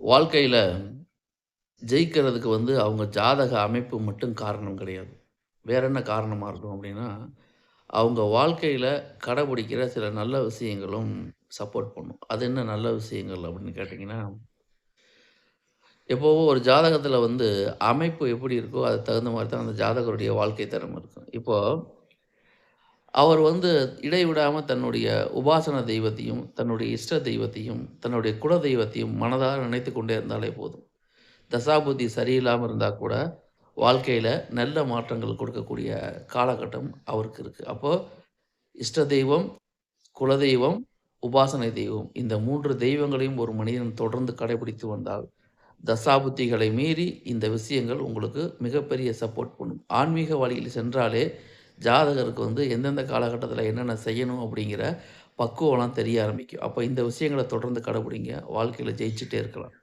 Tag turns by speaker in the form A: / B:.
A: வாழ்க்கையில் ஜெயிக்கிறதுக்கு வந்து அவங்க ஜாதக அமைப்பு மட்டும் காரணம் கிடையாது. வேற என்ன காரணமாக இருக்கும் அப்படின்னா அவங்க வாழ்க்கையில் கடைபிடிக்கிற சில நல்ல விஷயங்களும் சப்போர்ட் பண்ணும். அது என்ன நல்ல விஷயங்கள் அப்படின்னு கேட்டிங்கன்னா எப்போவோ ஒரு ஜாதகத்தில் வந்து அமைப்பு எப்படி இருக்கோ அதுக்கு தகுந்த மாதிரி தான் அந்த ஜாதகருடைய வாழ்க்கை தரம் இருக்கும். இப்போது அவர் வந்து இடைவிடாமல் தன்னுடைய உபாசன தெய்வத்தையும் தன்னுடைய இஷ்ட தெய்வத்தையும் தன்னுடைய குல தெய்வத்தையும் மனதாக நினைத்து கொண்டே இருந்தாலே போதும். தசாபுத்தி சரியில்லாமல் இருந்தால் கூட வாழ்க்கையில் நல்ல மாற்றங்கள் கொடுக்கக்கூடிய காலகட்டம் அவருக்கு இருக்குது அப்போது இஷ்ட தெய்வம் குலதெய்வம் உபாசனை தெய்வம் இந்த மூன்று தெய்வங்களையும் ஒரு மனிதன் தொடர்ந்து கடைபிடித்து வந்தால் தசாபுத்திகளை மீறி இந்த விஷயங்கள் உங்களுக்கு மிகப்பெரிய சப்போர்ட் பண்ணும். ஆன்மீக வழியில் சென்றாலே ஜாதகருக்கு வந்து எந்தெந்த காலகட்டத்தில் என்னென்ன செய்யணும் அப்படிங்கிற பக்குவம்லாம் தெரிய ஆரம்பிக்கும். அப்போ இந்த விஷயங்களை தொடர்ந்து கடைபிடிங்க. வாழ்க்கையில் ஜெயிச்சுட்டே இருக்கலாம்.